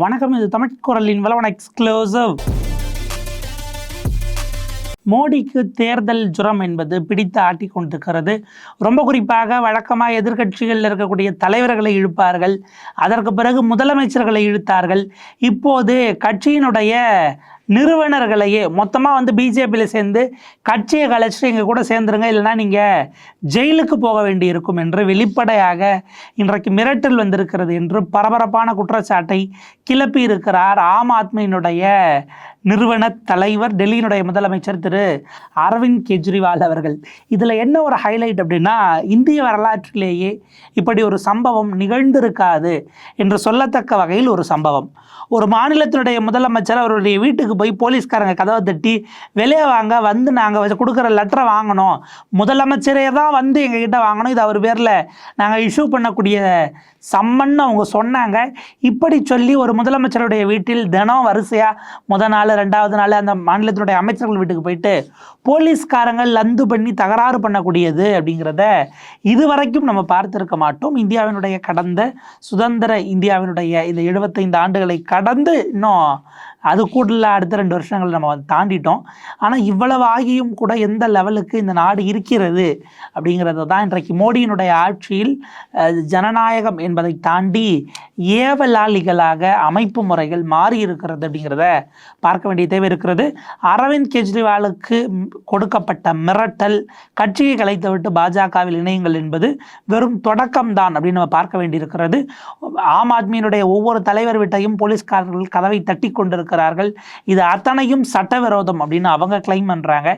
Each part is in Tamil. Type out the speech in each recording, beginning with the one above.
வணக்கம் இது தமிழ் குரலின் வளவன் எக்ஸ்க்ளூசிவ் மோடிக்கு தேர்தல் ஜுரம் என்பது பிடித்து ஆட்டி கொண்டிருக்கிறது. ரொம்ப குறிப்பாக வழக்கமாக எதிர்கட்சிகளில் இருக்கக்கூடிய தலைவர்களை இழுப்பார்கள். அதற்கு பிறகு முதலமைச்சர்களை இழுத்தார்கள். இப்போது கட்சியினுடைய நிறுவனர்களையே மொத்தமாக வந்து பிஜேபியில் சேர்ந்து கட்சியை கலைச்சிட்டு எங்கள் கூட சேர்ந்துருங்க. இல்லைன்னா நீங்கள் ஜெயிலுக்கு போக வேண்டி இருக்கும் என்று வெளிப்படையாக இன்றைக்கு மிரட்டல் வந்திருக்கிறது என்று பரபரப்பான குற்றச்சாட்டை கிளப்பி இருக்கிறார் ஆம் ஆத்மியினுடைய நிறுவன தலைவர் டெல்லியினுடைய முதலமைச்சர் திரு அரவிந்த் கெஜ்ரிவால் அவர்கள். இதில் என்ன ஒரு ஹைலைட் அப்படின்னா இந்திய வரலாற்றிலேயே இப்படி ஒரு சம்பவம் நிகழ்ந்திருக்காது என்று சொல்லத்தக்க வகையில் ஒரு சம்பவம். ஒரு மாநிலத்தினுடைய முதலமைச்சர் அவருடைய வீட்டுக்கு போய் போலீஸ்காரங்க கதவை தட்டி வெளியே வாங்க வந்து நாங்கள் கொடுக்குற லெட்டரை வாங்கணும். முதலமைச்சரே தான் வந்து எங்ககிட்ட வாங்கணும். இது அவர் பேரில் நாங்கள் இஷ்யூ பண்ணக்கூடிய சம்மன்னு அவங்க சொன்னாங்க. இப்படி சொல்லி ஒரு முதலமைச்சருடைய வீட்டில் தினம் வரிசையாக முத நாள் ரெண்டாவது நாள் அந்த மாநிலத்தினுடைய அமைச்சர்கள் வீட்டுக்கு போயிட்டு போலீஸ்காரங்கள் லந்து பண்ணி தகராறு பண்ணக்கூடியது அப்படிங்கிறத இதுவரைக்கும் நம்ம பார்த்துருக்க மாட்டோம். இந்தியாவினுடைய கடந்த சுதந்திர இந்தியாவினுடைய இந்த எழுபத்தைந்து ஆண்டுகளை கடந்து இன்னும் அது கூட அடுத்த ரெண்டு வருஷங்கள் நம்ம வந்து தாண்டிட்டோம். ஆனால் இவ்வளவு ஆகியும் கூட எந்த லெவலுக்கு இந்த நாடு இருக்கிறது அப்படிங்கிறது தான் இன்றைக்கு மோடியினுடைய ஆட்சியில் ஜனநாயகம் என்பதை தாண்டி ஏவலாளிகளாக அமைப்பு முறைகள் மாறி இருக்கிறது அப்படிங்கிறத பார்க்க வேண்டிய தேவை இருக்கிறது. அரவிந்த் கெஜ்ரிவாலுக்கு கொடுக்கப்பட்ட மிரட்டல் கட்சியை கலைத்துவிட்டு பாஜகவில் இணையுங்கள் என்பது வெறும் தொடக்கம்தான் அப்படின்னு நம்ம பார்க்க வேண்டியிருக்கிறது. ஆம் ஆத்மியினுடைய ஒவ்வொரு தலைவர் வீட்டையும் போலீஸ்காரர்கள் கதவை தட்டி கொண்டிருக்கிறார்கள் இது அத்தனையும் சட்டவிரோதம் அப்படின்னு அவங்க கிளைம் பண்ணுறாங்க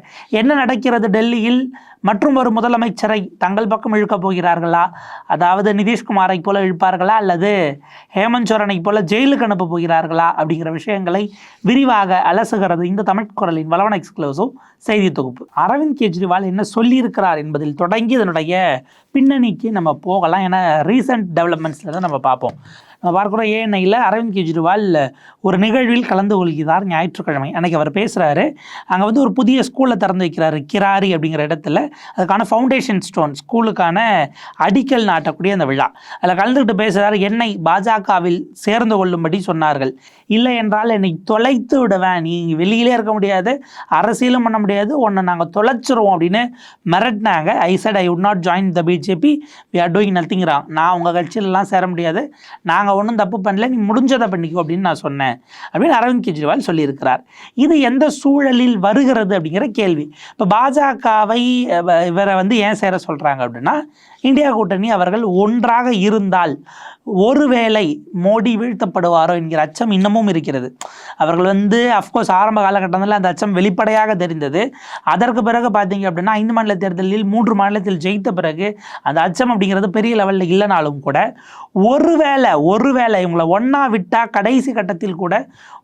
என்ன நடக்கிறது டெல்லியில்? மற்றும் ஒரு முதலமைச்சரை தங்கள் பக்கம் இழுக்கப் போகிறார்களா? அதாவது நிதிஷ்குமாரை போல இழுப்பார்களா? அல்லது ஹேமந்த் சோரனை போல ஜெயிலுக்கு அனுப்ப போகிறார்களா? அப்படிங்கிற விஷயங்களை விரிவாக அலசுகிறது இந்த தமிழ் குரலின் வளவன எக்ஸ்க்ளூசிவ் செய்தி தொகுப்பு. அரவிந்த் கெஜ்ரிவால் என்ன சொல்லியிருக்கிறார் என்பதில் தொடங்கி இதனுடைய பின்னணிக்கு நம்ம போகலாம். ஏன்னா ரீசன்ட் டெவலப்மெண்ட்ஸில் தான் நம்ம பார்ப்போம். நம்ம பார்க்குறோம் ஏஎன்ஐயில் அரவிந்த் கெஜ்ரிவால் ஒரு நிகழ்வில் கலந்து கொள்கிறார் ஞாயிற்றுக்கிழமை. அன்றைக்கி அவர் பேசுகிறாரு அங்கே வந்து ஒரு புதிய ஸ்கூலை திறந்து வைக்கிறாரு கிராரி அப்படிங்கிற இடத்துல. அதுக்கான ஃபவுண்டேஷன் ஸ்டோன் ஸ்கூலுக்கான அடிக்கல் நாட்டக்கூடிய அந்த விழா. அதில் கலந்துக்கிட்டு பேசுகிறார் என்னை பாஜகவில் சேர்ந்து கொள்ளும்படி சொன்னார்கள். இல்லை என்றால் என்னை தொலைத்து விடுவேன். நீ வெளியிலே இருக்க முடியாது அரசியலும் பண்ண முடியாது. உன்னை நாங்கள் தொலைச்சிருவோம் அப்படின்னு மிரட்டினாங்க. I said I would not join the BJP we are doing nothing wrong நான் உங்கள் கட்சியிலலாம் சேர முடியாது. நாங்கள் ஒன்றும் தப்பு பண்ணல. நீ முடிஞ்சதை பண்ணிக்கோ அப்படின்னு நான் சொன்னேன். அப்படின்னு அரவிந்த் கெஜ்ரிவால் சொல்லியிருக்கிறார். இது எந்த சூழலில் வருகிறது அப்படிங்கிற கேள்வி. இப்போ பாஜகவை இவரை வந்து ஏன் சேர சொல்கிறாங்க அப்படின்னா இந்தியா கூட்டணி அவர்கள் ஒன்றாக இருந்தால் ஒருவேளை மோடி வீழ்த்தப்படுவாரோ என்கிற அச்சம் இன்னமும் இருக்கிறது. அவர்கள் வந்து அஃப்கோர்ஸ் ஆரம்ப காலகட்டத்தில் அந்த அச்சம் வெளிப்படையாக தெரிந்தது. அதற்கு பிறகு பார்த்தீங்க அப்படின்னா ஐந்து மாநில தேர்தலில் மூன்று மாநிலத்தில் ஜெயித்த பிறகு அந்த அச்சம் அப்படிங்கிறது பெரிய லெவலில் இல்லைனாலும் கூட ஒருவேளை ஒருவேளை இவங்களை ஒன்றா விட்டால் கடைசி கட்டத்தில் கூட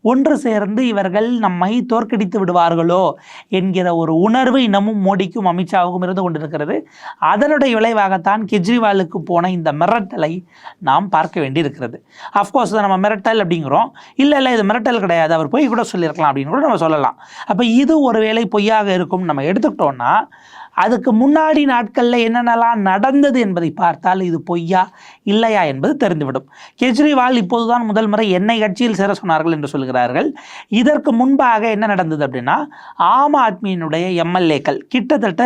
ஒன்று சேர்ந்து இவர்கள் நம்மை தோற்கடித்து விடுவார்களோ என்கிற ஒரு உணர்வு இன்னமும் மோடிக்கும் அமித்ஷாவுக்கும் இருந்து கொண்டிருக்கிறது. அதனுடைய விளைவாகத்தான் கெஜ்ரிவாலுக்கு போன இந்த மிரட்டலை நாம் பார்க்க வேண்டியிருக்கிறது. அஃப்கோர்ஸ் நம்ம மிரட்டல் அப்படிங்கிறோம். இல்லை இல்லை இது மிரட்டல் கிடையாது. அவர் பொய் கூட சொல்லியிருக்கலாம் அப்படின்னு கூட நம்ம சொல்லலாம். அப்போ இது ஒருவேளை பொய்யாக இருக்கும் நம்ம எடுத்துக்கிட்டோம்னா அதுக்கு முன்னாடி நாட்களில் என்னென்னலாம் நடந்தது என்பதை பார்த்தால் இது பொய்யா இல்லையா என்பது தெரிந்துவிடும். கெஜ்ரிவால் இப்போதுதான் முதல் முறை என்னை கட்சியில் சேர சொன்னார்கள் என்று சொல்கிறார்கள். இதற்கு முன்பாக என்ன நடந்தது அப்படின்னா ஆம் ஆத்மியினுடைய எம்எல்ஏக்கள் கிட்டத்தட்ட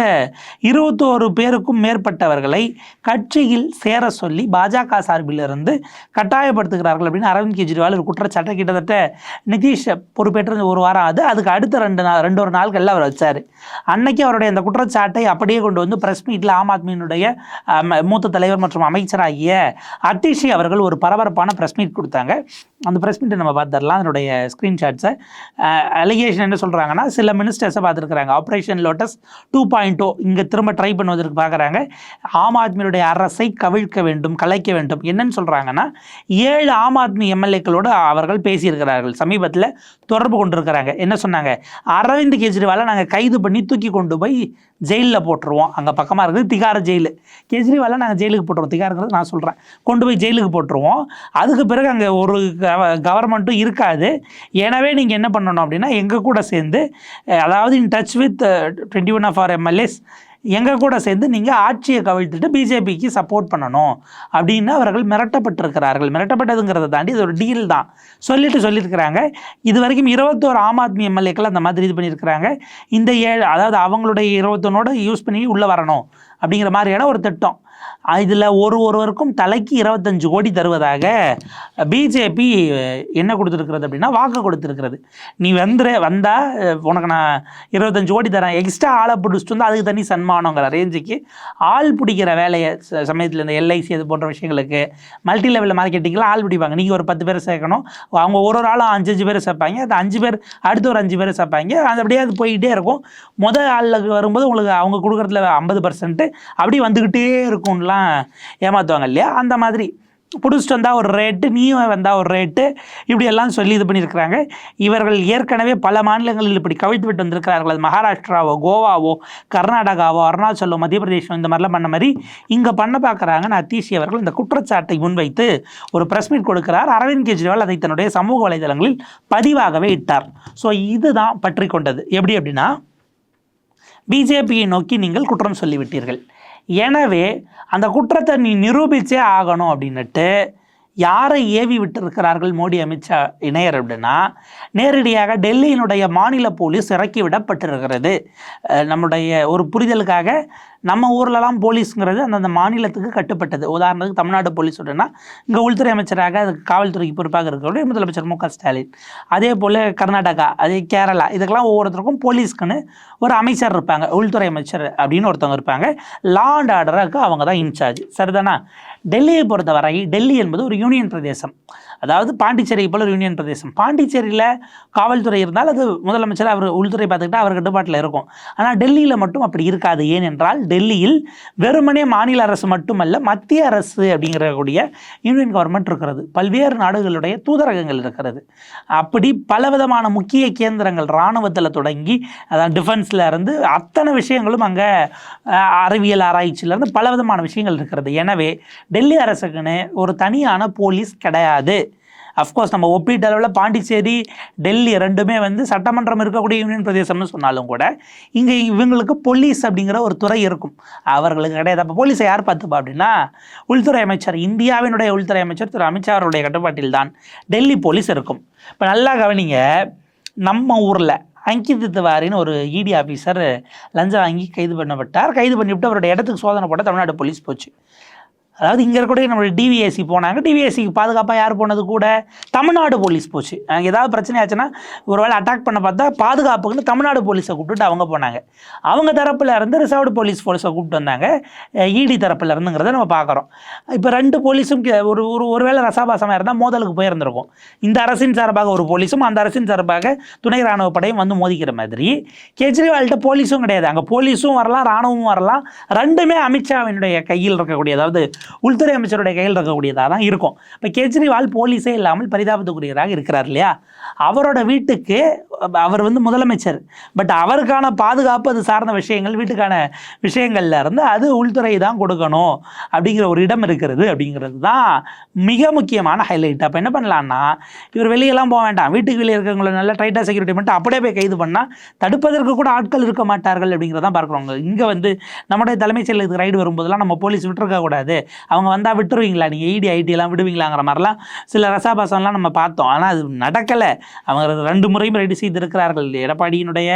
இருபத்தோரு பேருக்கும் மேற்பட்டவர்களை கட்சியில் சேர சொல்லி பாஜக சார்பிலிருந்து கட்டாயப்படுத்துகிறார்கள் அப்படின்னு அரவிந்த் கெஜ்ரிவால் ஒரு குற்றச்சாட்டை கிட்டத்தட்ட நிதிஷ் பொறுப்பேற்ற ஒரு வாரம் ஆகுது அதுக்கு அடுத்த ரெண்டு நாள் ரெண்டு ஒரு நாட்களில் அவர் வச்சார். அன்னைக்கு அவருடைய அந்த குற்றச்சாட்டை அப்படியே கொண்டு வந்து பிரஸ் மீட்டில் ஆம் ஆத்மியினுடைய மூத்த தலைவர் மற்றும் அமைச்சராகிய அத்திஷி அவர்கள் ஒரு பரபரப்பான பிரஸ் மீட் கொடுத்தாங்க. அந்த பிரஸ் மீட்டை நம்ம பார்த்துடலாம். அதனுடைய ஸ்க்ரீன்ஷாட்ஸை அலிகேஷன் என்ன சொல்கிறாங்கன்னா சில மினிஸ்டர்ஸை பார்த்துருக்குறாங்க. Operation lotus two point O இங்கே திரும்ப ட்ரை பண்ணுவதற்கு பார்க்குறாங்க. ஆம் ஆத்மியினுடைய அரசை கவிழ்க்க வேண்டும் கலைக்க வேண்டும். என்னன்னு சொல்கிறாங்கன்னா ஏழு ஆம் ஆத்மி எம்எல்ஏக்களோடு அவர்கள் பேசியிருக்கிறார்கள். சமீபத்தில் தொடர்பு கொண்டிருக்கிறாங்க. என்ன சொன்னாங்க? அரவிந்த் கெஜ்ரிவாலை நாங்கள் கைது பண்ணி தூக்கி கொண்டு போய் ஜெயிலில் போட்டுருவோம். அங்கே பக்கமாக இருக்குது திகார ஜெயிலு. கெஜ்ரிவாலை நாங்கள் ஜெயிலுக்கு போட்டுருவோம். திகாருங்கிறது நான் சொல்கிறேன் கொண்டு போய் ஜெயிலுக்கு போட்டுருவோம். அதுக்கு பிறகு அங்கே ஒரு கவர்மெண்ட்டும் இருக்காது. எனவே நீங்கள் என்ன பண்ணணும் அப்படின்னா எங்கள் கூட சேர்ந்து அதாவது in touch with twenty one of our MLAs எங்கள் கூட சேர்ந்து நீங்கள் ஆட்சியை கவிழ்த்துட்டு பிஜேபிக்கு சப்போர்ட் பண்ணணும் அப்படின்னு அவர்கள் மிரட்டப்பட்டிருக்கிறார்கள். மிரட்டப்பட்டதுங்கிறத தாண்டி இது ஒரு டீல் தான். சொல்லிட்டு சொல்லியிருக்கிறாங்க. இது வரைக்கும் இருபத்தோரு ஆம் ஆத்மி எம்எல்ஏக்கள் அந்த மாதிரி இது பண்ணியிருக்கிறாங்க. இந்த ஏழு அதாவது அவங்களுடைய இருபத்தொன்னோட யூஸ் பண்ணி உள்ளே வரணும் அப்படிங்கிற மாதிரியான ஒரு திட்டம். இதில் ஒரு ஒருவருக்கும் தலைக்கு இருபத்தஞ்சு கோடி தருவதாக பிஜேபி என்ன கொடுத்துருக்கிறது அப்படின்னா வாக்கு கொடுத்துருக்கிறது. நீ வந்துரு வந்தால் உனக்கு நான் இருபத்தஞ்சு கோடி தரேன். எக்ஸ்ட்ரா ஆளை பிடிச்சிட்டு வந்து அதுக்கு தனி சன்மானங்கிற ரேஞ்சுக்கு ஆள் பிடிக்கிற வேலையை ச- சமயத்தில் இந்த எல்ஐசி அது போன்ற விஷயங்களுக்கு மல்டி லெவல் மார்க்கெட்டிங்கில் ஆள் பிடிப்பாங்க. நீங்கள் ஒரு பத்து பேர் சேர்க்கணும். அவங்க ஒரு ஒரு ஆளும் அஞ்சு அஞ்சு பேர் சேர்ப்பாங்க. அது அஞ்சு பேர் அடுத்து ஒரு அஞ்சு பேர் சேர்ப்பாங்க. அது அப்படியே அது போயிட்டே இருக்கும். முதல் ஆளுக்கு வரும்போது உங்களுக்கு அவங்க கொடுக்குறதுல ஐம்பது பர்சன்ட்டு அப்படி வந்துக்கிட்டே இருக்கும். இருக்கும்லாம் ஏமாற்றுவாங்க இல்லையா? அந்த மாதிரி. பிடிச்சிட்டு வந்தால் ஒரு ரேட்டு நீயும் வந்தால் ஒரு ரேட்டு இப்படியெல்லாம் சொல்லி இது பண்ணியிருக்கிறாங்க. இவர்கள் ஏற்கனவே பல மாநிலங்களில் இப்படி கவிழ்த்து விட்டு வந்திருக்கிறார்கள். அது மகாராஷ்டிராவோ கோவாவோ கர்நாடகாவோ அருணாச்சலோ மத்திய பிரதேசம் இந்த மாதிரிலாம் பண்ண மாதிரி இங்கே பண்ண பார்க்குறாங்கன்னு அத்தீஷி அவர்கள் இந்த குற்றச்சாட்டை முன்வைத்து ஒரு ப்ரெஸ் மீட் கொடுக்கிறார். அரவிந்த் கெஜ்ரிவால் அதை தன்னுடைய சமூக வலைதளங்களில் பதிவாகவே இட்டார். ஸோ இதுதான் பற்றி கொண்டது. எப்படி அப்படின்னா பிஜேபியை நோக்கி நீங்கள் குற்றம் சொல்லிவிட்டீர்கள். எனவே அந்த குற்றத்தை நீ நிரூபித்தே ஆகணும் அப்படின்னுட்டு யாரை ஏவி விட்டிருக்கிறார்கள் மோடி அமித்ஷா இணையர் அப்படின்னா நேரடியாக டெல்லியினுடைய மாநில போலீஸ் இறக்கி விடப்பட்டிருக்கிறது. நம்முடைய ஒரு புரிதலுக்காக நம்ம ஊர்லலாம் போலீஸுங்கிறது அந்தந்த மாநிலத்துக்கு கட்டுப்பட்டது. உதாரணத்துக்கு தமிழ்நாடு போலீஸ் அப்படின்னா இங்கே உள்துறை அமைச்சராக அதுக்கு காவல்துறைக்கு பொறுப்பாக இருக்கிறவருடைய முதலமைச்சர் மு க ஸ்டாலின். அதே போல் கர்நாடகா அதே கேரளா இதுக்கெல்லாம் ஒவ்வொருத்தருக்கும் போலீஸ்க்குன்னு ஒரு அமைச்சர் இருப்பாங்க உள்துறை அமைச்சர் அப்படின்னு ஒருத்தவங்க இருப்பாங்க. லா அண்ட் ஆர்டருக்கு அவங்க தான் இன்சார்ஜ். சரிதானா? டெல்லியை பொறுத்தவரை டெல்லி என்பது ஒரு யூனியன் பிரதேசம். அதாவது பாண்டிச்சேரி போல ஒரு யூனியன் பிரதேசம். பாண்டிச்சேரியில் காவல்துறை இருந்தால் அது முதலமைச்சர் அவர் உள்துறை பார்த்துக்கிட்டா அவர் கட்டுப்பாட்டில் இருக்கும். ஆனால் டெல்லியில் மட்டும் அப்படி இருக்காது. ஏனென்றால் டெல்லியில் வெறுமனே மாநில அரசு மட்டுமல்ல மத்திய அரசு அப்படிங்கிற கூடிய யூனியன் கவர்மெண்ட் இருக்கிறது. பல்வேறு நாடுகளுடைய தூதரகங்கள் இருக்கிறது. அப்படி பலவிதமான முக்கிய கேந்திரங்கள் இராணுவத்தில் தொடங்கி அதான் டிஃபென்ஸில் இருந்து அத்தனை விஷயங்களும் அங்கே அறிவியல் ஆராய்ச்சியிலேருந்து பலவிதமான விஷயங்கள் இருக்கிறது. எனவே டெல்லி அரசுக்குன்னு ஒரு தனியான போலீஸ் கிடையாது. அஃப்கோர்ஸ் நம்ம ஒப்பீட்டளவில் பாண்டிச்சேரி டெல்லி ரெண்டுமே வந்து சட்டமன்றம் இருக்கக்கூடிய யூனியன் பிரதேசம்னு சொன்னாலும் கூட இங்கே இவங்களுக்கு போலீஸ் அப்படிங்கிற ஒரு துறை இருக்கும். அவர்களுக்கு கிடையாது. அப்போ போலீஸை யார் பார்த்துப்பா அப்படின்னா உள்துறை அமைச்சர் இந்தியாவினுடைய உள்துறை அமைச்சர் திரு அமித்ஷா அவருடைய கட்டுப்பாட்டில் தான் டெல்லி போலீஸ் இருக்கும். இப்போ நல்லா கவனிங்க நம்ம ஊரில் அங்கித் திவாரின்னு ஒரு இடி ஆஃபீஸர் லஞ்சம் வாங்கி கைது பண்ணப்பட்டார். கைது பண்ணிவிட்டு அவருடைய இடத்துக்கு சோதனை போட தமிழ்நாடு போலீஸ் போச்சு. அதாவது இங்கே இருக்கக்கூடிய நம்மளுடைய டிவிஎஸ்சி போனாங்க. டிவிஎஸ்சிக்கு பாதுகாப்பாக யார் போனது கூட? தமிழ்நாடு போலீஸ் போச்சு. அங்க ஏதாவது பிரச்சனை ஆச்சுன்னா ஒரு வேளை அட்டாக் பண்ண பார்த்தா பாதுகாப்புக்குன்னு தமிழ்நாடு போலீஸை கூப்பிட்டுட்டு அவங்க போனாங்க. அவங்க தரப்பில் இருந்து ரிசர்வ்டு போலீஸ் போலீஸை கூப்பிட்டு வந்தாங்க. இடி தரப்பில் இருந்துங்கிறத நம்ம பார்க்குறோம். இப்போ ரெண்டு போலீஸும் கே- ஒரு ஒரு வேளை ரசாபாசமாக இருந்தால் மோதலுக்கு போயிருந்திருக்கும். இந்த அரசின் சார்பாக ஒரு போலீஸும் அந்த அரசின் சார்பாக துணை ராணுவ படையும் வந்து மோதிக்கிற மாதிரி. கெஜ்ரிவால்கிட்ட போலீஸும் கிடையாது. அங்கே போலீஸும் வரலாம் ராணுவமும் வரலாம். ரெண்டுமே அமித்ஷாவினுடைய கையில் இருக்கக்கூடிய அதாவது உள்துறை அமைச்சருடைய கையில் இருக்கக்கூடியதாக தான் இருக்கும். இப்போ கெஜ்ரிவால் போலீஸே இல்லாமல் பரிதாபத்துக்குரியவராக இருக்கிறார் இல்லையா? அவரோட வீட்டுக்கு அவர் வந்து முதலமைச்சர். பட் அவருக்கான பாதுகாப்பு அது சார்ந்த விஷயங்கள் வீட்டுக்கான விஷயங்கள்ல இருந்து அது உள்துறை தான் கொடுக்கணும் அப்படிங்கிற ஒரு இடம் இருக்கிறது அப்படிங்கிறது தான் மிக முக்கியமான ஹைலைட் அப்போ என்ன பண்ணலான்னா இவர் வெளியெல்லாம் போக வேண்டாம். வீட்டுக்கு வெளியே இருக்கிறவங்கள நல்லா டைட்டாக செக்யூரிட்டி பண்ணிட்டு அப்படியே போய் கைது பண்ணால் தடுப்பதற்கு கூட ஆட்கள் இருக்க மாட்டார்கள் அப்படிங்கிறதான் பார்க்குறவங்க இங்கே வந்து நம்முடைய தலைமைச் செயலுக்கு ரைடு வரும்போதெல்லாம் நம்ம போலீஸ் விட்டுருக்க கூடாது. அவங்க வந்தால் விட்டுருவீங்களா? நீங்கள் ஐடி ஐடியெல்லாம் விடுவீங்களாங்கிற மாதிரிலாம் சில ரசாபாசம்லாம் நம்ம பார்த்தோம். ஆனால் அது நடக்கலை. அவங்க ரெண்டு முறையும் ரெடி செய்திருக்கிறார்கள். எடப்பாடியினுடைய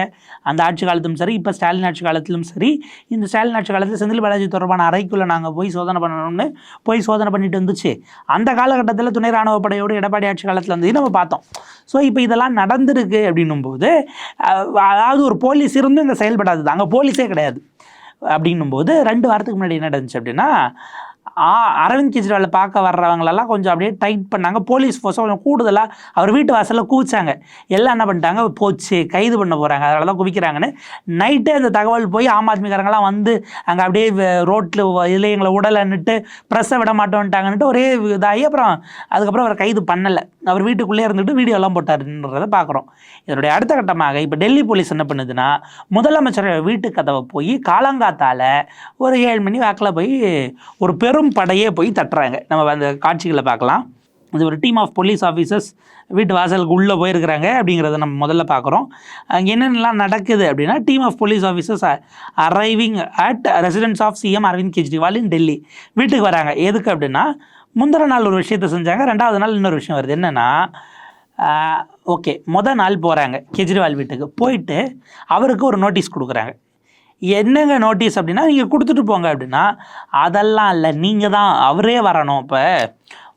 அந்த ஆட்சி காலத்திலும் சரி இப்போ ஸ்டாலின் ஆட்சி காலத்திலும் சரி இந்த ஸ்டாலின் ஆட்சி காலத்தில் செந்தில் பாலாஜி தொடர்பான அறைக்குள்ளே நாங்கள் போய் சோதனை பண்ணணும்னு போய் சோதனை பண்ணிட்டு வந்துச்சு அந்த காலகட்டத்தில் துணை ராணுவ படையோடு எடப்பாடி ஆட்சி காலத்தில் வந்து நம்ம பார்த்தோம். ஸோ இப்போ இதெல்லாம் நடந்திருக்கு அப்படின்னும் போது அதாவது ஒரு போலீஸ் இருந்தும் இந்த செயல்படாது அங்கே போலீஸே கிடையாது. அப்படின்னும் போது ரெண்டு வாரத்துக்கு முன்னாடி என்ன நடந்துச்சு அப்படின்னா அரவிந்த் கெஜ்ரிவாலை பார்க்க வர்றவங்களெல்லாம் கொஞ்சம் அப்படியே டைட் பண்ணாங்க. போலீஸ் ஃபோர்ஸை கொஞ்சம் கூடுதலாக அவர் வீட்டு வாசலில் குவிச்சாங்க எல்லாம் என்ன பண்ணிட்டாங்க? போச்சு கைது பண்ண போகிறாங்க அதனால தான் குவிக்கிறாங்கன்னு நைட்டே அந்த தகவல் போய் ஆம் ஆத்மிக்காரங்களாம் வந்து அங்கே அப்படியே ரோட்டில் இதில் எங்களை உடலைன்னுட்டு ப்ரெஸ்ஸை விட மாட்டோன்ட்டாங்கன்ட்டு ஒரே இதாகி அப்புறம் அதுக்கப்புறம் அவர் கைது பண்ணலை. அவர் வீட்டுக்குள்ளே இருந்துட்டு வீடியோலாம் போட்டாருன்றதை பார்க்குறோம். இதனுடைய அடுத்த கட்டமாக இப்போ டெல்லி போலீஸ் என்ன பண்ணுதுன்னா முதலமைச்சர் வீட்டு கதவை போய் காலங்காத்தால் ஒரு ஏழு மணி வாக்கில் போய் ஒரு பெரும் படையே போய் தட்டுறாங்க. நம்ம அந்த காட்சிகளை பார்க்கலாம். இது ஒரு டீம் ஆஃப் போலீஸ் ஆஃபீஸர்ஸ் வீட்டு வாசலுக்கு உள்ளே போயிருக்கிறாங்க அப்படிங்கிறத நம்ம முதல்ல பார்க்குறோம். அங்கே என்னென்னலாம் நடக்குது அப்படின்னா team of police officers arriving at residence of CM Arvind Kejriwal in Delhi வீட்டுக்கு வராங்க. எதுக்கு அப்படின்னா முந்திர நாள் ஒரு விஷயத்த செஞ்சாங்க ரெண்டாவது நாள் இன்னொரு விஷயம் வருது. என்னென்னா ஓகே மொதல் நாள் போகிறாங்க கெஜ்ரிவால் வீட்டுக்கு. போயிட்டு அவருக்கு ஒரு நோட்டீஸ் கொடுக்குறாங்க. என்னங்க நோட்டீஸ் அப்படின்னா நீங்கள் கொடுத்துட்டு போங்க அப்படின்னா அதெல்லாம் இல்லை நீங்கள் தான் அவரே வரணும் இப்போ.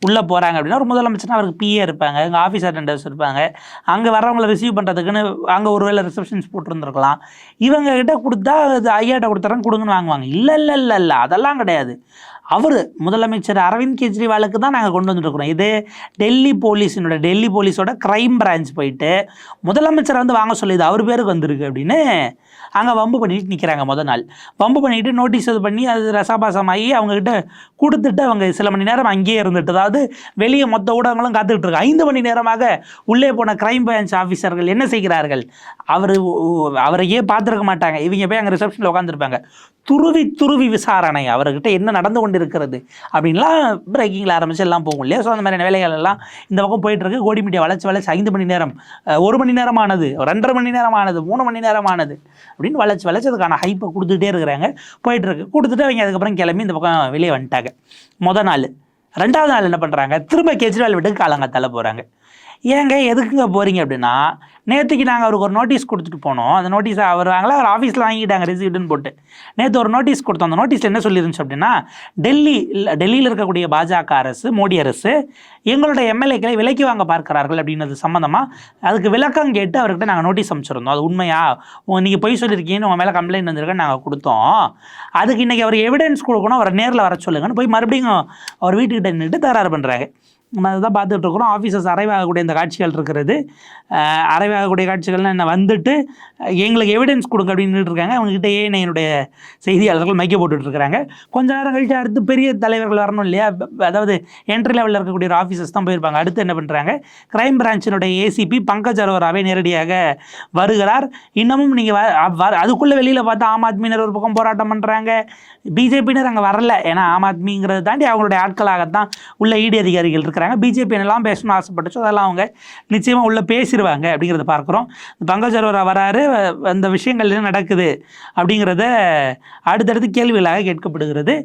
உள்ளே போகிறாங்க அப்படின்னா ஒரு முதலமைச்சர்னா அவருக்கு பிஏ இருப்பாங்க அங்கே ஆஃபீஸ் அட்டண்டர்ஸ் இருப்பாங்க. அங்கே வரவங்களை ரிசீவ் பண்ணுறதுக்குன்னு அங்கே ஒரு வேளை ரிசப்ஷன்ஸ் போட்டிருந்துருக்கலாம். இவங்க கிட்ட கொடுத்தா அது ஐயாட்ட கொடுத்துறாங்க கொடுங்கன்னு வாங்குவாங்க. இல்லை இல்லை இல்லை இல்லை அதெல்லாம் கிடையாது. அவர் முதலமைச்சர் அரவிந்த் கெஜ்ரிவாலுக்கு தான் நாங்கள் கொண்டு வந்துட்டுருக்குறோம் இது டெல்லி போலீஸினோட டெல்லி போலீஸோட க்ரைம் பிரான்ச் போயிட்டு முதலமைச்சரை வந்து வாங்க சொல்லியது அவர் பேருக்கு வந்திருக்கு அப்படின்னு அங்கே வம்பு பண்ணிட்டு நிற்கிறாங்க முத நாள். வம்பு பண்ணிட்டு நோட்டீஸ் இது பண்ணி அது ரசாபாசமாகி அவங்கக்கிட்ட கொடுத்துட்டு அவங்க சில மணி நேரம் அங்கேயே இருந்துட்டு அதாவது வெளியே மொத்த ஊடகங்களும் காத்துக்கிட்டு இருக்கு. ஐந்து மணி நேரமாக உள்ளே போன கிரைம் பிரான்ச் ஆஃபீஸர்கள் என்ன செய்கிறார்கள்? அவர் அவரையே பார்த்துருக்க மாட்டாங்க. இவங்க போய் அங்கே ரிசப்ஷனில் உட்காந்துருப்பாங்க துருவி துருவி விசாரணை. அவர்கிட்ட என்ன நடந்து கொண்டு இருக்கிறது அப்படின்லாம் பிரேக்கிங்கில் ஆரம்பித்து எல்லாம் போகும் இல்லையா? ஸோ அந்த மாதிரியான வேலைகள் எல்லாம் இந்த பக்கம் போயிட்டு இருக்கு. கோடி மீடியா வளர்ச்சி வளர்ச்சி. ஐந்து மணி நேரம் ஒரு மணி நேரம் ஆனது ரெண்டரை மணி நேரம் ஆனது மூணு மணி நேரம் ஆனது அப்படின்னு வளர்ச்சி வளைச்சு அதுக்கான ஹைப்பை கொடுத்துட்டே இருக்கிறாங்க. போயிட்டுருக்கு. கொடுத்துட்டு அவங்க அதுக்கப்புறம் கிளம்பி இந்த பக்கம் வெளியே வந்துட்டாங்க. மொதல் நாள். ரெண்டாவது நாள் என்ன பண்ணுறாங்க திரும்ப கெஜ்ரிவால் வீட்டுக்கு காலங்காத்தால் போகிறாங்க ஏங்க எதுக்குங்க போகிறீங்க அப்படின்னா நேற்றுக்கு நாங்கள் அவருக்கு ஒரு நோட்டீஸ் கொடுத்துட்டு போனோம். அந்த நோட்டீஸை அவர் வாங்கல அவர் ஆஃபீஸில் வாங்கிட்டாங்க ரிசீவ்டுன்னு போட்டு. நேற்று ஒரு நோட்டீஸ் கொடுத்தோம். அந்த நோட்டீஸில் என்ன சொல்லியிருந்துச்சு அப்படின்னா டெல்லி டெல்லியில் இருக்கக்கூடிய பாஜக அரசு மோடி அரசு எங்களோட எம்எல்ஏக்களை விலைக்கு வாங்க பார்க்கிறார்கள் அப்படின்றது சம்மந்தமாக அதுக்கு விளக்கம் கேட்டு அவர்கிட்ட நாங்கள் நோட்டீஸ் அமைச்சிருந்தோம் அது உண்மையா? நீங்கள் பொய் சொல்லியிருக்கீங்கன்னு உங்கள் மேலே கம்ப்ளைண்ட் வந்திருக்குன்னு நாங்கள் கொடுத்தோம். அதுக்கு இன்றைக்கி அவர் எவிடன்ஸ் கொடுக்கணும் அவரை நேரில் வர சொல்லுங்கன்னு போய் மறுபடியும் அவர் வீட்டுக்கிட்ட நின்றுட்டு தராறு பண்ணுறாங்க நம்ம அதை தான் பார்த்துட்டு இருக்கிறோம். ஆஃபீஸர்ஸ் அரைவாகக்கூடிய இந்த காட்சிகள் இருக்கிறது. அரைவாகக்கூடிய காட்சிகள்லாம் என்ன? வந்துட்டு எங்களுக்கு எவிடன்ஸ் கொடுங்க அப்படின்னு இருக்காங்க. அவங்ககிட்ட ஏன் என்னுடைய செய்தியாளர்கள் மைக்க போட்டுட்டு கொஞ்ச நேரம் கழிச்சு அடுத்து பெரிய தலைவர்கள் வரணும் இல்லையா? அதாவது என்ட்ரி லெவலில் இருக்கக்கூடிய ஒரு ஆஃபீஸர்ஸ் தான் போயிருப்பாங்க. அடுத்து என்ன பண்ணுறாங்க கிரைம் பிரான்ச்சினுடைய ஏசிபி பங்கஜ் அரோராவே நேரடியாக வருகிறார். இன்னமும் நீங்கள் அதுக்குள்ளே வெளியில் பார்த்தா ஆம் ஆத்மியினர் ஒரு பக்கம் போராட்டம் பண்ணுறாங்க பிஜேபியினர் அங்கே வரல. ஏன்னா ஆம் ஆத்மிங்கிறத தாண்டி அவங்களுடைய ஆட்களாகத்தான் உள்ள இடி அதிகாரிகள் இருக்கிறாங்க. பிஜேபி என்னெல்லாம் பேசணும்னு ஆசைப்பட்டுச்சோ அதெல்லாம் அவங்க நிச்சயமாக உள்ளே பேசிடுவாங்க அப்படிங்கிறத பார்க்குறோம். பங்கஜ் அரோரா வராரு அந்த விஷயங்கள் என்ன நடக்குது அப்படிங்கிறத அடுத்தடுத்து கேள்விகளாக கேட்கப்படுகிறது.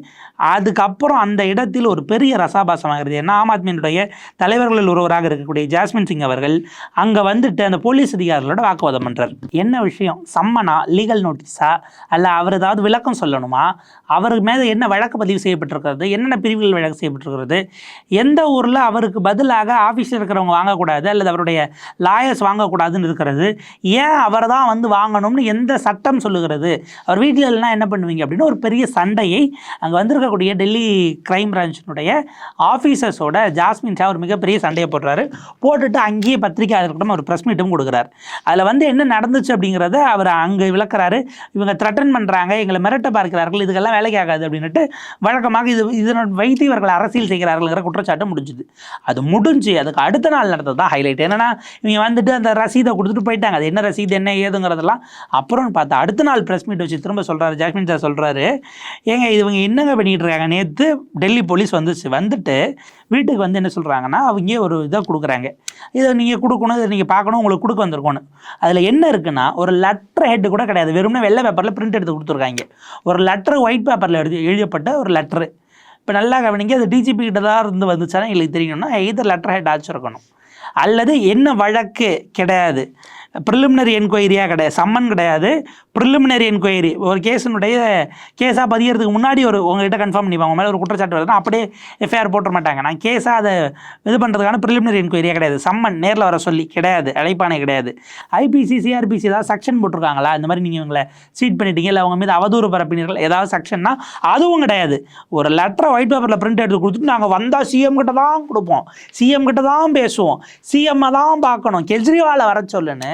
அதுக்கப்புறம் அந்த இடத்தில் ஒரு பெரிய ரசாபாசமாகிறது. ஏன்னா ஆம் ஆத்மியினுடைய தலைவர்களில் ஒருவராக இருக்கக்கூடிய ஜாஸ்மின் சிங் அவர்கள் அங்கே வந்துட்டு அந்த போலீஸ் அதிகாரிகளோட வாக்குவாதம் பண்ணுறார் என்ன விஷயம்? சம்மனா லீகல் நோட்டீஸா அல்ல அவர் ஏதாவது விளக்கம் சொல்லணுமா? அவர் மேலே என்ன வழக்கு பதிவு செய்யப்பட்டிருக்கிறது? என்னென்ன பிரிவுகள் வழக்கு செய்யப்பட்டிருக்கிறது? எந்த ஊரில் அவருக்கு பதிலாக ஆஃபீஸில் இருக்கிறவங்க வாங்கக்கூடாது அல்லது அவருடைய லாயர்ஸ் வாங்கக்கூடாதுன்னு இருக்கிறது. ஏன் அவரை தான் வந்து வாங்கணும்னு எந்த சட்டம் சொல்லுகிறது? அவர் வீட்டில் இல்லைனா என்ன பண்ணுவீங்க அப்படின்னு ஒரு பெரிய சண்டையை அங்கே வந்திருக்கக்கூடிய டெல்லி கிரைம் பிரான்ச்சினுடைய ஆஃபீஸர்ஸோட ஜாஸ்மின் ஷா ஒரு மிகப்பெரிய சண்டையை போடுறாரு. போட்டுட்டு அங்கேயே பத்திரிகையாளர்களிடம் ஒரு ப்ரெஸ் மீட்டும் கொடுக்குறாரு. அதில் வந்து என்ன நடந்துச்சு அப்படிங்கிறத அவர் அங்கே விளக்குறாரு. இவங்க த்ரெட்டன் பண்ணுறாங்க எங்களை மிரட்ட பார்க்கிறார்கள் இதுக்கெல்லாம் வேலைக்கு ஆகாது அப்படின்ட்டு வழக்கமாக இது இதனோட வைத்து இவர்கள் அரசியல் செய்கிறார்கள்ங்கிற குற்றச்சாட்டு முடிஞ்சுது. அது முடிஞ்சு அதுக்கு அடுத்த நாள் நடந்தது தான் ஹைலைட் என்னன்னா இவங்க வந்துட்டு அந்த ரசீதை கொடுத்துட்டு போயிட்டாங்க. அது என்ன ரசீது என்ன ஏதுங்கிறதெல்லாம் அப்புறம் பார்த்தா அடுத்த நாள் ப்ரெஸ் மீட் வச்சு திரும்ப சொல்கிறாரு ஜாஸ்மின் சார் சொல்கிறாரு ஏங்க இவங்க என்னங்க பண்ணிகிட்டு இருக்காங்க? நேற்று டெல்லி போலீஸ் வந்துச்சு. வந்துட்டு வீட்டுக்கு வந்து என்ன சொல்கிறாங்கன்னா அவங்க ஒரு இதை கொடுக்குறாங்க. இதை நீங்கள் கொடுக்கணும் இதை நீங்கள் பார்க்கணும் உங்களுக்கு கொடுக்க வந்திருக்கணும் அதில் என்ன இருக்குன்னா ஒரு லெட்டர் ஹெட்டு கூட கிடையாது. வெறும்னா வெள்ளை பேப்பரில் பிரிண்ட் எடுத்து கொடுத்துருக்காங்க. ஒரு லெட்டர் ஒயிட் பேப்பரில் எழுதி எழுதப்பட்ட ஒரு லெட்ரு இப்போ நல்லா கவனிங்க அது டிஜிபி கிட்ட தான் இருந்து வந்துச்சானா எங்களுக்கு தெரியணும்னா எய்தர் லெட்டர் ஹெட் ஆச்சிருக்கணும் அல்லது என்ன வழக்கு? கிடையாது. ப்ரிலிமினரி என்கொயரியாக கிடையாது. சம்மன் கிடையாது. ப்ரிலிமினரி என்கொயரி ஒரு கேஸினுடைய கேஸாக பதியறதுக்கு முன்னாடி ஒரு உங்ககிட்ட கன்ஃபார்ம் பண்ணிப்பாங்க. உங்கள் மேலே ஒரு குற்றச்சாட்டு வருதுன்னா அப்படியே எஃப்ஐஆர் போட்டுற மாட்டாங்க. நான் கேஸாக அதை இது பண்ணுறதுக்கான ப்ரிலிமினரி என்கொயரியாக கிடையாது. சம்மன் நேரில் வர சொல்லி கிடையாது. அழைப்பானே கிடையாது. ஐபிசி சிஆர்பிசி ஏதாவது செக்ஷன் போட்டிருக்காங்களா? இந்த மாதிரி நீங்கள் இவங்களை சீட் பண்ணிட்டீங்க. இல்லை அவங்க மீது அவதூறு பரப்பினீர்கள். ஏதாவது செக்ஷன்னா அதுவும் கிடையாது. ஒரு லெட்டரை ஒயிட் பேப்பரில் பிரிண்ட் எடுத்து கொடுத்துட்டு நாங்கள் வந்தால் சிஎம் கிட்ட தான் கொடுப்போம். சிஎம் கிட்ட தான் பேசுவோம். சிஎம்மை தான் பார்க்கணும். கெஜ்ரிவாலை வர சொல்லுன்னு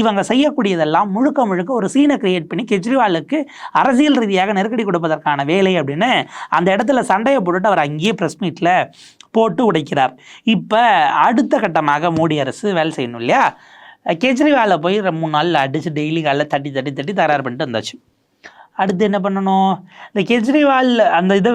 இவங்க செய்யக்கூடியதெல்லாம் முழுக்க முழுக்க ஒரு சீனை கிரியேட் பண்ணி கெஜ்ரிவாலுக்கு அரசியல் ரீதியாக நெருக்கடி கொடுப்பதற்கான வேலை அப்படின்னு அந்த இடத்துல சண்டையை போட்டுட்டு அவர் அங்கேயே ப்ரெஸ் மீட்டில் போட்டு உடைக்கிறார். இப்போ அடுத்த கட்டமாக மோடி அரசு வேலை செய்யணும் இல்லையா? கெஜ்ரிவாலை போய் ரெண்டு மூணு நாள் அடித்து டெய்லி காலைல தட்டி தட்டி தட்டி தரார் பண்ணிட்டு வந்தாச்சு. அடுத்து என்ன பண்ணணும்? இந்த கெஜ்ரிவால் அந்த இது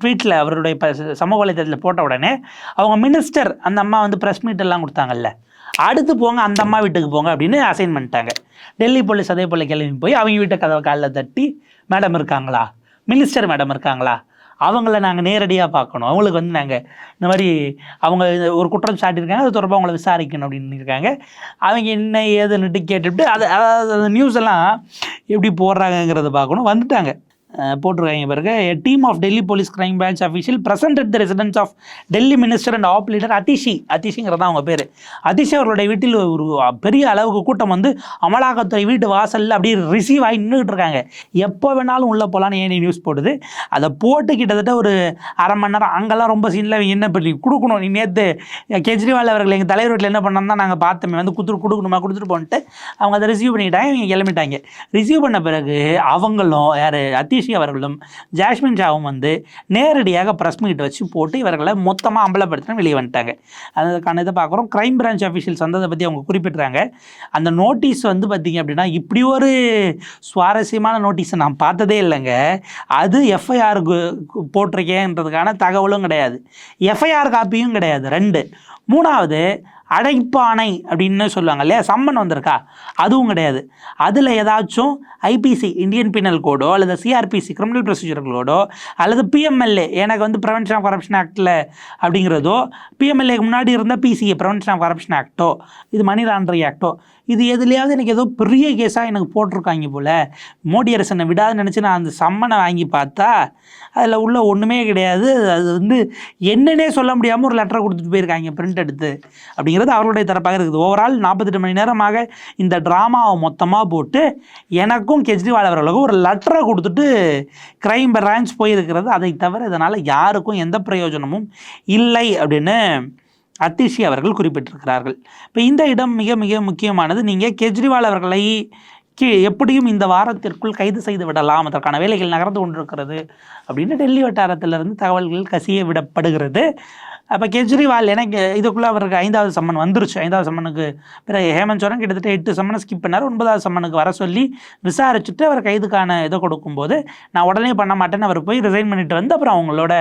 ட்வீட்டில் அவருடைய சமூக வலைதளத்தில் போட்ட உடனே அவங்க மினிஸ்டர் அந்த அம்மா வந்து ப்ரெஸ் மீட் எல்லாம் கொடுத்தாங்கல்ல. அடுத்து போங்க அந்த அம்மா வீட்டுக்கு போங்க அப்படின்னு அசைன் பண்ணிட்டாங்க. டெல்லி போலீஸ் அதே போல் கிளம்பி போய் அவங்க வீட்டை கதவை காலில் தட்டி மேடம் இருக்காங்களா? மினிஸ்டர் மேடம் இருக்காங்களா? அவங்கள நாங்கள் நேரடியாக பார்க்கணும். அவங்களுக்கு வந்து நாங்கள் இந்த மாதிரி அவங்க ஒரு குற்றம் சாட்டியிருக்காங்க அது தொடர்பாக அவங்கள விசாரிக்கணும் அப்படின்னு இருக்காங்க. அவங்க என்ன ஏதுன்னுட்டு கேட்டுவிட்டு அது அதாவது அந்த நியூஸ் எல்லாம் எப்படி போடுறாங்கங்கிறத பார்க்கணும். வந்துட்டாங்க. போட்டிருக்காங்க பிறகு team of Delhi police crime branch official presented the residence of Delhi minister and AAP leader Atishi அதிஷிங்கிறது தான் அவங்க பேர். அதிஷி அவர்களுடைய வீட்டில் ஒரு பெரிய அளவுக்கு கூட்டம் வந்து அமலாக்கத்துறை வீட்டு வாசலில் அப்படியே ரிசீவ் ஆகி நின்றுட்டு இருக்காங்க. எப்போ வேணாலும் உள்ளே போகலான்னு ஏன் நியூஸ் போடுது? அதை போட்டு கிட்டத்தட்ட ஒரு அரை மணி நேரம் அங்கெல்லாம் ரொம்ப சீனில் என்ன பண்ணி கொடுக்கணும்? நீ நேற்று கெஜ்ரிவால் அவர்கள் எங்கள் தலைவர் வீட்டில் என்ன பண்ணோம்னா நாங்கள் பார்த்தோமே வந்து கொடுத்துட்டு கொடுக்கணுமா கொடுத்துட்டு போன்ட்டு அவங்க அதை ரிசீவ் பண்ணிக்கிட்டாங்க இவங்க கிளம்பிட்டாங்க. ரிசீவ் பண்ண பிறகு அவங்களும் யார் அதிஷ் அவர்களும் ஜாஸ்மின் ஷாவும் வந்து நேரடியாக ப்ரெஸ் மீட் வச்சு போட்டு இவர்களை மொத்தமாக அம்பலப்படுத்தின வெளியே வந்துட்டாங்க. அதுக்கான இதை பார்க்குறோம். க்ரைம் பிரான்ச் அஃபீஷியல்ஸ் வந்து அதை பற்றி அவங்க குறிப்பிட்றாங்க அந்த நோட்டீஸ் வந்து பார்த்திங்க அப்படின்னா இப்படி ஒரு சுவாரஸ்யமான நோட்டீஸை நான் பார்த்ததே இல்லைங்க. அது எஃப்ஐஆருக்கு போட்டிருக்கேன்றதுக்கான தகவலும் கிடையாது. எஃப்ஐஆர் காப்பியும் கிடையாது. ரெண்டு. மூணாவது அடைப்பானை அப்படின்னு சொல்லுவாங்க இல்லையா? சம்மன் வந்திருக்கா? அதுவும் கிடையாது. அதில் ஏதாச்சும் ஐபிசி இந்தியன் பினல் கோடோ அல்லது சிஆர்பிசி கிரிமினல் ப்ரொசீஜர் கோடோ அல்லது பிஎம்எல்ஏ எனக்கு வந்து ப்ரிவென்ஷன் ஆஃப் கரப்ஷன் ஆக்டில் அப்படிங்கிறதோ பிஎம்எல்ஏக்கு முன்னாடி இருந்த பிசிஏ ப்ரிவென்ஷன் ஆஃப் கரப்ஷன் ஆக்டோ இது மணி லாண்டரி ஆக்டோ இது எதுலையாவது எனக்கு ஏதோ பெரிய கேஸாக எனக்கு போட்டிருக்காங்க போல். மோடி அரசு என்னை விடாதுன்னு நினச்சி நான் அந்த சம்மனை வாங்கி பார்த்தா அதில் உள்ள ஒன்றுமே கிடையாது. அது வந்து என்னன்னே சொல்ல முடியாமல் ஒரு லெட்டரை கொடுத்துட்டு போயிருக்காங்க பிரிண்ட் எடுத்து. அப்படிங்கிறது அவர்களுடைய தரப்பாக இருக்குது. ஓவரால் நாற்பத்தெட்டு மணி நேரமாக இந்த ட்ராமாவை மொத்தமாக போட்டு எனக்கும் கெஜ்ரிவால் அவர்களுக்கும் ஒரு லெட்டரை கொடுத்துட்டு கிரைம் பிரான்ச் போயிருக்கிறது. அதை தவிர இதனால் யாருக்கும் எந்த பிரயோஜனமும் இல்லை அப்படின்னு அத்திஷி அவர்கள் குறிப்பிட்டிருக்கிறார்கள். இப்போ இந்த இடம் மிக மிக முக்கியமானது. நீங்கள் கெஜ்ரிவால் அவர்களை கி எப்படியும் இந்த வாரத்திற்குள் கைது செய்து விடலாம். அதற்கான வேலைகள் நகர்ந்து கொண்டிருக்கிறது அப்படின்னு டெல்லி வட்டாரத்திலிருந்து தகவல்கள் கசிய விடப்படுகிறது. அப்போ கெஜ்ரிவால் எனக்கு இதுக்குள்ளே அவருக்கு ஐந்தாவது சம்மன் வந்துருச்சு. ஐந்தாவது சம்மனுக்கு பிறகு ஹேமந்த் சோரன் கிட்டத்தட்ட எட்டு சம்மனை ஸ்கிப் பண்ணார். ஒன்பதாவது சம்மனுக்கு வர சொல்லி விசாரிச்சுட்டு அவர் கைதுக்கான இதை கொடுக்கும்போது நான் உடனே பண்ண மாட்டேன்னு அவர் போய் ரிசைன் பண்ணிட்டு வந்து அப்புறம் அவங்களோட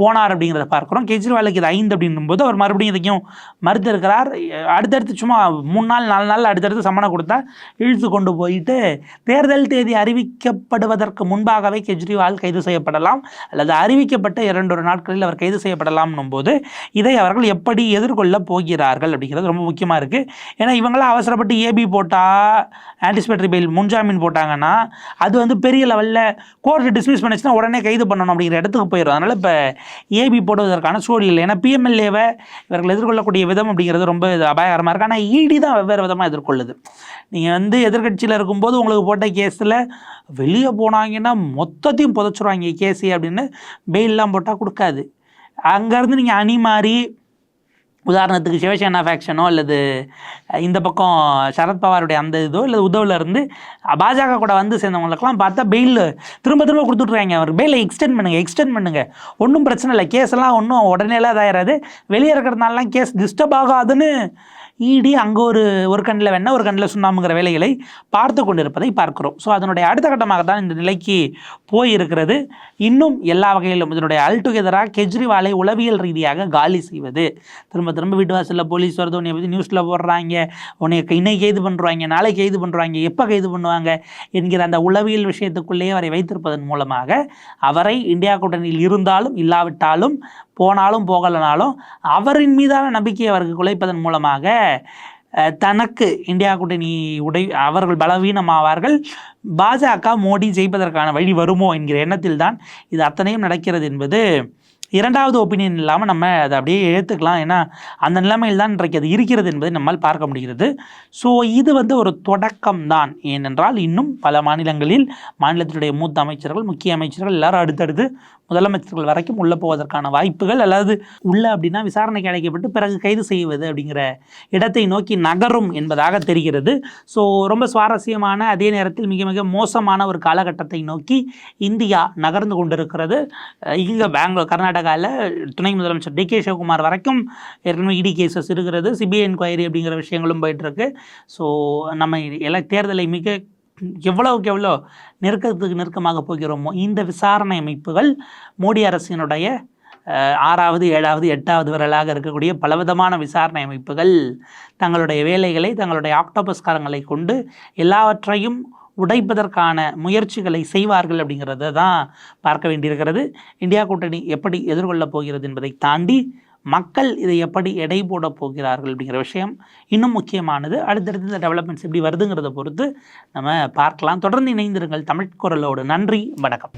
போனார் அப்படிங்கிறத பார்க்குறோம். கெஜ்ரிவாலுக்கு இது ஐந்து அப்படின்னும் போது அவர் மறுபடியும் இதையும் மறுத்து இருக்கிறார் அடுத்தடுத்து சும்மா மூணு நாள் நாலு நாள் அடுத்தடுத்து சம்மனம் கொடுத்தா இழுத்து கொண்டு போயிட்டு தேர்தல் தேதி அறிவிக்கப்படுவதற்கு முன்பாகவே கெஜ்ரிவால் கைது செய்யப்படலாம். அல்லது அறிவிக்கப்பட்ட இரண்டொரு நாட்களில் அவர் கைது செய்யப்படலாம்னும் போது இதை அவர்கள் எப்படி எதிர்கொள்ள போகிறார்கள் அப்படிங்கிறது ரொம்ப முக்கியமாக இருக்குது ஏன்னா இவங்களாம் அவசரப்பட்டு ஏபி போட்டால் ஆன்டிசிபேட்டரி பெயில் முன்ஜாமீன் போட்டாங்கன்னா அது வந்து பெரிய லெவலில் கோர்ட் டிஸ்மிஸ் பண்ணிச்சுன்னா உடனே கைது பண்ணணும் அப்படிங்கிற இடத்துக்கு போயிடும் அதனால் இப்போ ஏபி போடுவதற்கான சூழல் இல்லை. ஏன்னா பிஎம்எல்ஏவை இவர்கள் எதிர்கொள்ளக்கூடிய விதம் அப்படிங்கிறது ரொம்ப இது அபாயகரமாக இருக்குது ஆனால் இடி தான் வெவ்வேறு விதமாக எதிர்கொள்ளுது. நீங்கள் வந்து எதிர்கட்சியில் இருக்கும்போது உங்களுக்கு போட்ட கேஸில் வெளியே போனாங்கன்னா மொத்தத்தையும் புதைச்சிருவாங்க கேஸு அப்படின்னு பெயிலெலாம் போட்டால் கொடுக்காது. அங்கேருந்து நீங்கள் அணி மாறி உதாரணத்துக்கு சிவசேனா ஃபேக்ஷனோ அல்லது இந்த பக்கம் சரத்பவாருடைய அந்த இதோ இல்லை உதவில் இருந்து பாஜக கூட வந்து சேர்ந்தவங்களுக்கெல்லாம் பார்த்தா பெயில் திரும்ப திரும்ப கொடுத்துட்ருக்காங்க அவர் பெயிலை எக்ஸ்டெண்ட் பண்ணுங்கள் எக்ஸ்டெண்ட் பண்ணுங்கள் ஒன்றும் பிரச்சனை இல்லை. கேஸெல்லாம் ஒன்றும் உடனேலாம் இதாயிராது. வெளியே இருக்கிறதுனாலலாம் கேஸ் டிஸ்டர்ப் ஆகாதுன்னு இடி அங்கே ஒரு ஒரு கண்ணில் வேணா ஒரு கண்ணில் சுண்ணாமுங்கிற வேலைகளை பார்த்து கொண்டிருப்பதை பார்க்கிறோம். ஸோ அதனுடைய அடுத்த கட்டமாக தான் இந்த நிலைக்கு போயிருக்கிறது. இன்னும் எல்லா வகையிலும் இதனுடைய அல்டுகெதராக கெஜ்ரிவாலை உளவியல் ரீதியாக காலி செய்வது. திரும்ப திரும்ப வீட்டு வாசலில் போலீஸ் வருது உன்னை பற்றி நியூஸில் போடுறாங்க உன்னை இன்னைக்கு கைது பண்ணுறாங்க நாளைக்கு கைது பண்ணுறாங்க எப்போ கைது பண்ணுவாங்க என்கிற அந்த உளவியல் விஷயத்துக்குள்ளேயே அவரை வைத்திருப்பதன் மூலமாக அவரை இந்தியா கூட்டணியில் இருந்தாலும் இல்லாவிட்டாலும் போனாலும் போகலனாலும் அவரின் மீதான நம்பிக்கையை அவருக்கு குலைப்பதன் மூலமாக தனக்கு இந்தியா கூட்டணி உடை அவர்கள் பலவீனமாவார்கள். பாஜக மோடி ஜெயிப்பதற்கான வழி வருமோ என்கிற எண்ணத்தில் தான் இது அத்தனையும் நடக்கிறது என்பது இரண்டாவது ஒப்பீனியன் இல்லாமல் நம்ம அதை அப்படியே ஏற்றுக்கலாம் ஏன்னா அந்த நிலைமையில் தான் இன்றைக்கு அது இருக்கிறது என்பதை நம்மால் பார்க்க முடிகிறது. ஸோ இது வந்து ஒரு தொடக்கம் தான். ஏனென்றால் இன்னும் பல மாநிலங்களில் மாநிலத்தினுடைய மூத்த அமைச்சர்கள் முக்கிய அமைச்சர்கள் எல்லாரும் அடுத்தடுத்து முதலமைச்சர்கள் வரைக்கும் உள்ளே போவதற்கான வாய்ப்புகள் அல்லது உள்ள அப்படின்னா விசாரணைக்கு அழைக்கப்பட்டு பிறகு கைது செய்வது அப்படிங்கிற இடத்தை நோக்கி நகரும் என்பதாக தெரிகிறது. ஸோ ரொம்ப சுவாரஸ்யமான அதே நேரத்தில் மிக மிக மோசமான ஒரு காலகட்டத்தை நோக்கி இந்தியா நகர்ந்து கொண்டிருக்கிறது. இங்கே பெங்களூர் கர்நாடகாவில் துணை முதலமைச்சர் டி கே சிவகுமார் வரைக்கும் ஏற்கனவே இடி கேசஸ் இருக்கிறது. சிபிஐ என்கொயரி அப்படிங்கிற விஷயங்களும் போயிட்டுருக்கு ஸோ நம்ம எல்லாம் தேர்தலை மிக எவ்வளவுக்கு எவ்வளோ நெருக்கத்துக்கு நெருக்கமாக போகிறோமோ இந்த விசாரணை அமைப்புகள் மோடி அரசினுடைய ஆறாவது ஏழாவது எட்டாவது விரலாக இருக்கக்கூடிய பலவிதமான விசாரணை அமைப்புகள் தங்களுடைய வேலைகளை தங்களுடைய ஆக்டோபஸ்காரங்களை கொண்டு எல்லாவற்றையும் உடைப்பதற்கான முயற்சிகளை செய்வார்கள் அப்படிங்கிறத தான் பார்க்க வேண்டியிருக்கிறது. இந்தியா கூட்டணி எப்படி எதிர்கொள்ளப் போகிறது என்பதை தாண்டி மக்கள் இதை எப்படி எடை போட போகிறார்கள் அப்படிங்கிற விஷயம் இன்னும் முக்கியமானது. அடுத்தடுத்து இந்த டெவலப்மெண்ட்ஸ் எப்படி வருதுங்கிறத பொறுத்து நம்ம பார்க்கலாம். தொடர்ந்து இணைந்திருங்கள் தமிழ் குரலோடு. நன்றி. வணக்கம்.